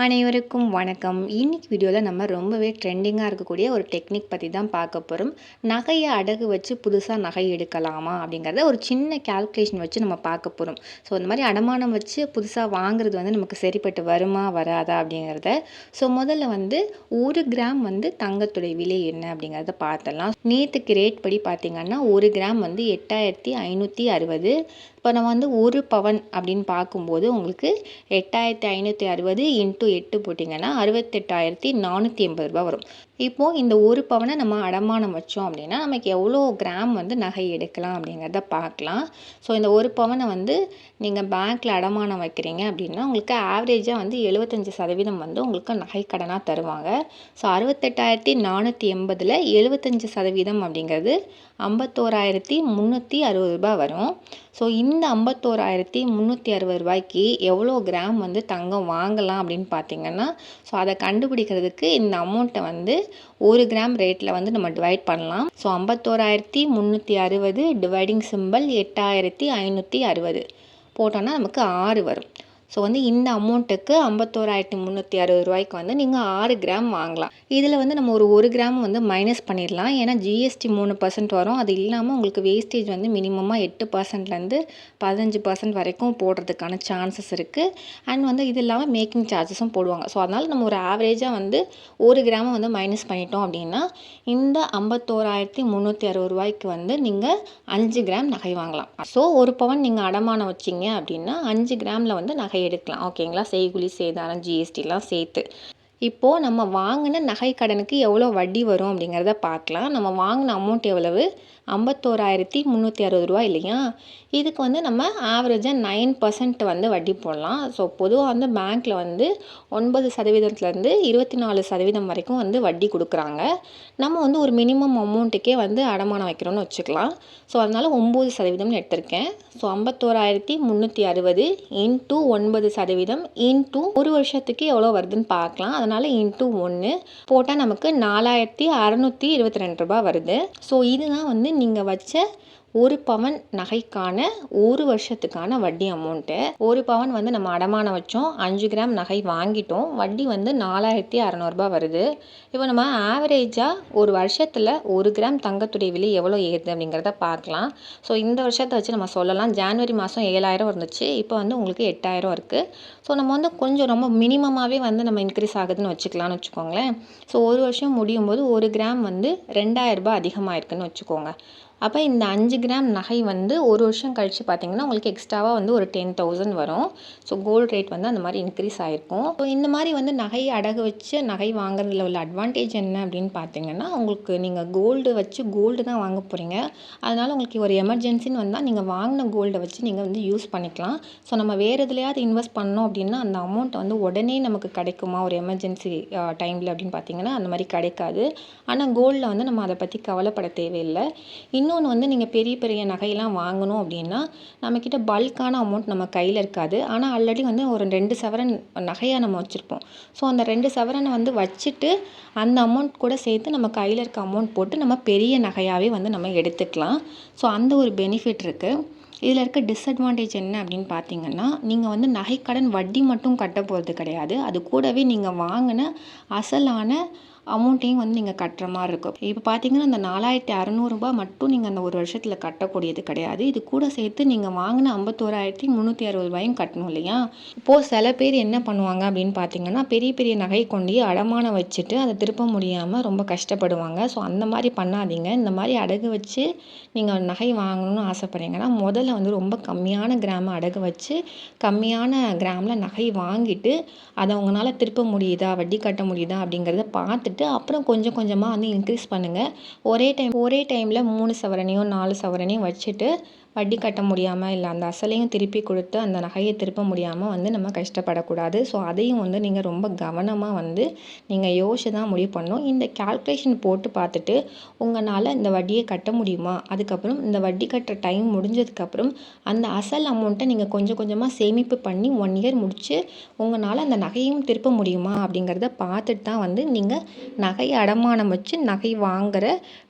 அனைவருக்கும் வணக்கம். இன்னைக்கு வீடியோவில் நம்ம ரொம்பவே ட்ரெண்டிங்காக இருக்கக்கூடிய ஒரு டெக்னிக் பற்றி தான் பார்க்க போகிறோம் நகையை அடகு வச்சு புதுசாக நகை எடுக்கலாமா அப்படிங்கிறத ஒரு சின்ன கால்குலேஷன் வச்சு நம்ம பார்க்க போகிறோம் ஸோ இந்த மாதிரி அடமானம் வச்சு புதுசாக வாங்குறது வந்து நமக்கு சரிப்பட்டு வருமா வராதா அப்படிங்கிறத ஸோ முதல்ல வந்து ஒரு கிராம் வந்து தங்கத்துடைய விலை என்ன அப்படிங்கிறத பார்த்தலாம் நேற்றுக்கு ரேட் படி பார்த்திங்கன்னா ஒரு கிராம் வந்து எட்டாயிரத்தி ஐநூற்றி அறுபது இப்போ நம்ம வந்து ஒரு பவன் அப்படின்னு பார்க்கும்போது உங்களுக்கு எட்டாயிரத்தி ஐநூற்றி அறுபது இன்ட்டு எட்டு போட்டிங்கன்னா அறுபத்தெட்டாயிரத்தி நானூற்றி எண்பது ரூபா வரும். இப்போது இந்த ஒரு பவனை நம்ம அடமானம் வச்சோம் அப்படின்னா நமக்கு எவ்வளோ கிராம் வந்து நகை எடுக்கலாம் அப்படிங்கிறத பார்க்கலாம். ஸோ இந்த ஒரு பவனை வந்து நீங்கள் பேங்க்கில் அடமானம் வைக்கிறீங்க அப்படின்னா உங்களுக்கு ஆவரேஜாக வந்து எழுபத்தஞ்சி சதவீதம் வந்து உங்களுக்கு நகை கடனாக தருவாங்க. ஸோ அறுபத்தெட்டாயிரத்தி நானூற்றி எண்பதில் எழுபத்தஞ்சி சதவீதம் அப்படிங்கிறது ஐம்பத்தோராயிரத்தி முந்நூற்றி அறுபது ரூபாய் வரும். ஸோ இந்த ஐம்பத்தோராயிரத்தி முந்நூற்றி அறுபது ரூபாய்க்கு எவ்வளோ கிராம் வந்து தங்கம் வாங்கலாம் அப்படின்னு பார்த்தீங்கன்னா ஸோ அதை கண்டுபிடிக்கிறதுக்கு இந்த அமௌண்ட்டை வந்து ஒரு கிராம் ரேட்டில் வந்து நம்ம டிவைட் பண்ணலாம். ஸோ ஐம்பத்தோராயிரத்தி முந்நூற்றி அறுபது டிவைடிங் சிம்பிள் எட்டாயிரத்தி ஐநூற்றி அறுபது. போட்டோன்னா நமக்கு ஆறு வரும். ஸோ வந்து இந்த அமௌண்ட்டுக்கு ஐம்பத்தோராயிரத்தி முந்நூற்றி அறுபது ரூபாய்க்கு வந்து நீங்கள் ஆறு கிராம் வாங்கலாம். இதில் வந்து நம்ம ஒரு ஒரு கிராம் வந்து மைனஸ் பண்ணிடலாம். ஏன்னா ஜிஎஸ்டி மூணு பர்சன்ட் வரும். அது இல்லாமல் உங்களுக்கு வேஸ்டேஜ் வந்து மினிமமாக எட்டு பர்சன்ட்லேருந்து பதினஞ்சு பர்சன்ட் வரைக்கும் போடுறதுக்கான சான்சஸ் இருக்குது அண்ட் வந்து இது இல்லாமல் மேக்கிங் சார்ஜஸும் போடுவாங்க. ஸோ அதனால் நம்ம ஒரு ஆவரேஜாக வந்து ஒரு கிராமம் வந்து மைனஸ் பண்ணிட்டோம் அப்படின்னா இந்த ஐம்பத்தோராயிரத்தி முந்நூற்றி அறுபது ரூபாய்க்கு வந்து நீங்கள் அஞ்சு கிராம் நகை வாங்கலாம். ஸோ ஒரு பவன் நீங்கள் அடமானம் வச்சிங்க அப்படின்னா அஞ்சு கிராமில் வந்து நகை எடுக்கலாம். ஓகேங்களா? செய்கூலி சேதாரம் ஜிஎஸ்டிலாம் சேர்த்து. இப்போது நம்ம வாங்கின நகை கடனுக்கு எவ்வளோ வட்டி வரும் அப்படிங்கிறத பார்க்கலாம். நம்ம வாங்கின அமௌண்ட் எவ்வளவு? ஐம்பத்தோராயிரத்தி முந்நூற்றி அறுபது ரூபா இல்லையா? இதுக்கு வந்து நம்ம ஆவரேஜாக நைன் பர்சன்ட் வந்து வட்டி போடலாம். ஸோ பொதுவாக வந்து பேங்க்கில் வந்து ஒன்பது சதவீதத்துலேருந்து இருபத்தி நாலு சதவீதம் வரைக்கும் வந்து வட்டி கொடுக்குறாங்க. நம்ம வந்து ஒரு மினிமம் அமௌண்ட்டுக்கே வந்து அடமானம் வைக்கிறோன்னு வச்சுக்கலாம். ஸோ அதனால் ஒம்பது சதவீதம்னு எடுத்திருக்கேன். ஸோ ஐம்பத்தோராயிரத்தி முந்நூற்றி அறுபது இன்ட்டு ஒன்பது சதவீதம் இன்ட்டு ஒரு வருஷத்துக்கு எவ்வளோ வருதுன்னு பார்க்கலாம். அதனால் இன்ட்டு ஒன்று போட்டால் நமக்கு நாலாயிரத்தி அறநூற்றி இருபத்தி ரெண்டு ரூபா வருது. ஸோ இதுதான் வந்து நீங்கள் வச்ச ஒரு பவன் நகைக்கான ஒரு வருஷத்துக்கான வட்டி அமௌண்ட்டு. ஒரு பவன் வந்து நம்ம அடமானம் வச்சோம். அஞ்சு கிராம் நகை வாங்கிட்டோம். வட்டி வந்து நாலாயிரத்தி அறநூறுபா வருது. இப்போ நம்ம ஆவரேஜாக ஒரு வருஷத்தில் ஒரு கிராம் தங்கத்துடைய விலை எவ்வளோ ஏறுது அப்படிங்கிறத பார்க்கலாம். ஸோ இந்த வருஷத்தை வச்சு நம்ம சொல்லலாம். ஜான்வரி மாதம் ஏழாயிரம் இருந்துச்சு. இப்போ வந்து உங்களுக்கு எட்டாயிரம் இருக்குது ஸோ நம்ம வந்து கொஞ்சம் ரொம்ப மினிமமாகவே வந்து நம்ம இன்க்ரீஸ் ஆகுதுன்னு வச்சுக்கலாம்னு வச்சுக்கோங்களேன். ஸோ ஒரு வருஷம் முடியும் போது ஒரு கிராம் வந்து ரெண்டாயிரரூபா அதிகமாக இருக்குதுன்னு வச்சுக்கோங்க. அப்போ இந்த அஞ்சு கிராம் நகை வந்து ஒரு வருஷம் கழித்து பார்த்தீங்கன்னா உங்களுக்கு எக்ஸ்ட்ராவாக வந்து ஒரு டென் தௌசண்ட் வரும். ஸோ கோல்டு ரேட் வந்து அந்த மாதிரி இன்க்ரீஸ் ஆகிருக்கும் ஸோ இந்த மாதிரி வந்து நகை அடகு வச்சு நகை வாங்குறதுல உள்ள அட்வான்டேஜ் என்ன அப்படின்னு பார்த்தீங்கன்னா உங்களுக்கு நீங்கள் கோல்டு வச்சு கோல்டு தான் வாங்க போகிறீங்க அதனால் உங்களுக்கு ஒரு எமர்ஜென்சின்னு வந்தால் நீங்கள் வாங்கின கோல்டை வச்சு நீங்கள் வந்து யூஸ் பண்ணிக்கலாம். ஸோ நம்ம வேறு எதுலையாவது இன்வெஸ்ட் பண்ணோம் அப்படின்னா அந்த அமௌண்ட் வந்து உடனே நமக்கு கிடைக்குமா? ஒரு எமர்ஜென்சி டைமில் அப்படின்னு பார்த்தீங்கன்னா அந்த மாதிரி கிடைக்காது. ஆனால் கோல்டில் வந்து நம்ம அதை பற்றி கவலைப்பட தேவையில்லை. இன்னும் இன்னொன்று வந்து நீங்கள் பெரிய பெரிய நகையெல்லாம் வாங்கணும் அப்படின்னா நம்மக்கிட்ட பல்கான அமௌண்ட் நம்ம கையில் இருக்காது. ஆனால் ஆல்ரெடி வந்து ஒரு ரெண்டு சவரன் நகையாக நம்ம வச்சுருப்போம். ஸோ அந்த ரெண்டு சவரனை வந்து வச்சுட்டு அந்த அமௌண்ட் கூட சேர்த்து நம்ம கையில் இருக்க அமௌண்ட் போட்டு நம்ம பெரிய நகையாகவே வந்து நம்ம எடுத்துக்கலாம். ஸோ அந்த ஒரு பெனிஃபிட் இருக்குது இதில் இருக்க டிஸ்அட்வான்டேஜ் என்ன அப்படின்னு பார்த்தீங்கன்னா நீங்கள் வந்து நகைக்கடன் வட்டி மட்டும் கட்ட போகிறது கிடையாது. அது கூடவே நீங்கள் வாங்கின அசலான அமௌண்ட்டையும் வந்து நீங்கள் கட்டுற மாதிரி இருக்கும். இப்போ பார்த்தீங்கன்னா அந்த நாலாயிரத்தி அறநூறுபா மட்டும் நீங்கள் அந்த ஒரு வருஷத்தில் கட்டக்கூடியது கிடையாது. இது கூட சேர்த்து நீங்கள் வாங்கின ஐம்பத்தோராயிரத்தி முந்நூற்றி அறுபது ரூபாயும் கட்டணும் இல்லையா? இப்போது சில பேர் என்ன பண்ணுவாங்க அப்படின்னு பார்த்தீங்கன்னா பெரிய பெரிய நகை கொண்டு அடமானம் வச்சுட்டு அதை திருப்ப முடியாமல் ரொம்ப கஷ்டப்படுவாங்க. ஸோ அந்த மாதிரி பண்ணாதீங்க. இந்த மாதிரி அடகு வச்சு நீங்கள் நகை வாங்கணும்னு ஆசைப்பட்றீங்கன்னா முதல்ல வந்து ரொம்ப கம்மியான கிராம அடகு வச்சு கம்மியான கிராமில் நகை வாங்கிட்டு அதை உங்களால் திருப்ப முடியுதா? வட்டி கட்ட முடியுதா? அப்படிங்கிறத பார்த்துட்டு பார்த்துட்டு அப்புறம் கொஞ்சம் கொஞ்சமாக வந்து இன்க்ரீஸ் பண்ணுங்கள் ஒரே டைம் ஒரே டைமில் மூணு சவரனையும் நாலு சவரனையும் வச்சுட்டு வட்டி கட்ட முடியாமல் இல்லை அந்த அசலையும் திருப்பி கொடுத்து அந்த நகையை திருப்ப முடியாமல் வந்து நம்ம கஷ்டப்படக்கூடாது. ஸோ அதையும் வந்து நீங்கள் ரொம்ப கவனமாக வந்து நீங்கள் யோசிச்சு தான் முடிவு பண்ணணும். இந்த கால்குலேஷன் போட்டு பார்த்துட்டு உங்களால் இந்த வட்டியை கட்ட முடியுமா? அதுக்கப்புறம் இந்த வட்டி கட்டுற டைம் முடிஞ்சதுக்கப்புறம் அந்த அசல் அமௌண்ட்டை நீங்கள் கொஞ்சம் கொஞ்சமாக சேமிப்பு பண்ணி ஒன் இயர் முடித்து உங்களால் அந்த நகையும் திருப்ப முடியுமா? அப்படிங்கிறத பார்த்துட்டு தான் வந்து நீங்கள் நகை அடமானம் வச்சு நகை வாங்குகிற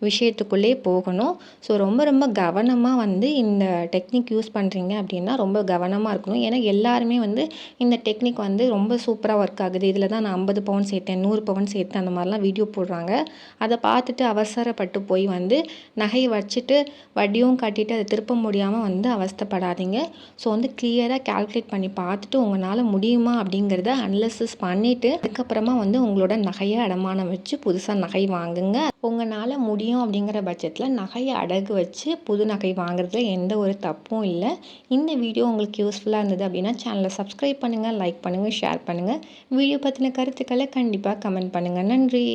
விஷயத்துக்குள்ளே போகணும். ஸோ ரொம்ப ரொம்ப கவனமாக வந்து இந்த இந்த டெக்னிக் யூஸ் பண்ணுறீங்க அப்படின்னா ரொம்ப கவனமாக இருக்கணும். ஏன்னா எல்லாருமே வந்து இந்த டெக்னிக் வந்து ரொம்ப சூப்பராக ஒர்க் ஆகுது. இதில் தான் நான் ஐம்பது பவுன் சேர்த்தேன் நூறு பவுன் சேர்த்தேன் அந்த மாதிரிலாம் வீடியோ போடுறாங்க. அதை பார்த்துட்டு அவசரப்பட்டு போய் வந்து நகையை வச்சுட்டு வட்டியும் கட்டிட்டு அதை திருப்ப முடியாமல் வந்து அவஸ்தைப்படாதீங்க. ஸோ வந்து கிளியராக கால்குலேட் பண்ணி பார்த்துட்டு உங்களால் முடியுமா அப்படிங்கிறத அனலிசிஸ் பண்ணிவிட்டு அதுக்கப்புறமா வந்து உங்களோட நகையை அடமானம் வச்சு புதுசாக நகை வாங்குங்க. உங்களால் முடியும் அப்படிங்கிற பட்சத்தில் நகையை அடகு வச்சு புது நகை வாங்குறதுல எந்த ஒரு தப்பும் இல்லை. இந்த வீடியோ உங்களுக்கு யூஸ்ஃபுல்லாக இருந்தது அப்படின்னா சேனலை சப்ஸ்கிரைப் பண்ணுங்கள் லைக் பண்ணுங்கள் ஷேர் பண்ணுங்கள் வீடியோ பற்றின கருத்துக்களை கண்டிப்பாக கமெண்ட் பண்ணுங்கள் நன்றி.